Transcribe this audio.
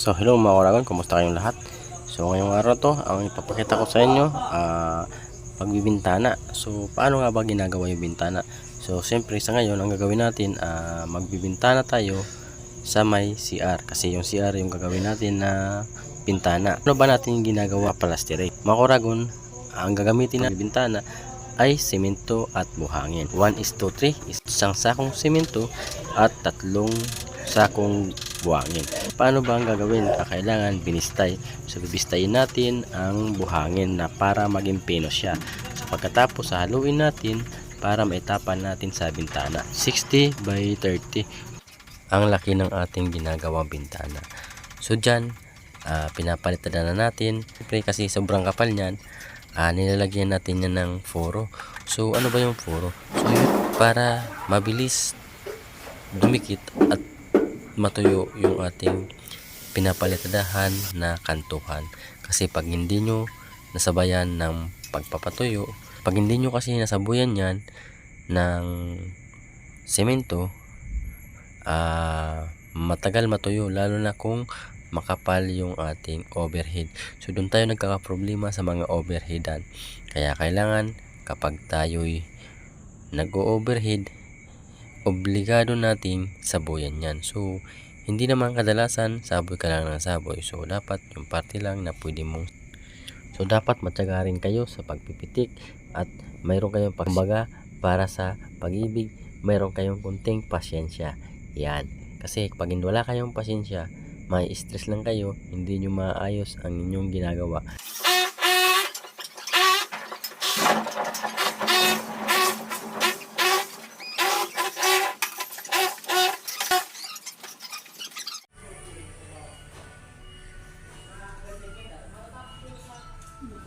So hello mga Oragon, kumusta kayong lahat? So ngayong araw to, ang ipapakita ko sa inyo, ah pagbibintana. So paano nga ba ginagawa yung bintana? So siyempre sa ngayon, ang gagawin natin, ah magbibintana tayo sa may CR. Kasi yung CR yung gagawin natin na bintana. Ano ba natin yung ginagawa? Plasterate. Mga Oragon, ang gagamitin na bintana ay semento at buhangin. 1 is to 3, isang sakong semento at tatlong sakong buhangin. Paano ba ang gagawin? Kailangan binistay. So bibistayin natin ang buhangin na para maging pino siya. So pagkatapos haluin natin para maitapan natin sa bintana. 60 by 30 ang laki ng ating ginagawang bintana. So dyan, ah, pinapalitan na natin. Siyempre kasi sobrang kapal niyan, ah, nilalagyan natin yan ng foro. So ano ba yung foro? So yun, para mabilis dumikit at matuyo yung ating pinapalitadahan na kantuhan. Kasi pag hindi nyo nasabayan ng pagpapatuyo, pag hindi nyo kasi nasabuyan yan ng semento, ah matagal matuyo lalo na kung makapal yung ating overhead. So doon tayo nagkakaproblema sa mga overheadan. Kaya kailangan kapag tayo'y nag-overhead, obligado nating sabuyan yan. So hindi naman kadalasan saboy ka lang ng saboy. So dapat yung parte lang na pwede mong So dapat matyaga rin kayo sa pagpipitik at mayroon kayong pagbaga para sa pag-ibig, mayroon kayong kunting pasyensya. Yan. Kasi pag wala kayong pasyensya, may stress lang kayo, hindi nyo maayos ang inyong ginagawa.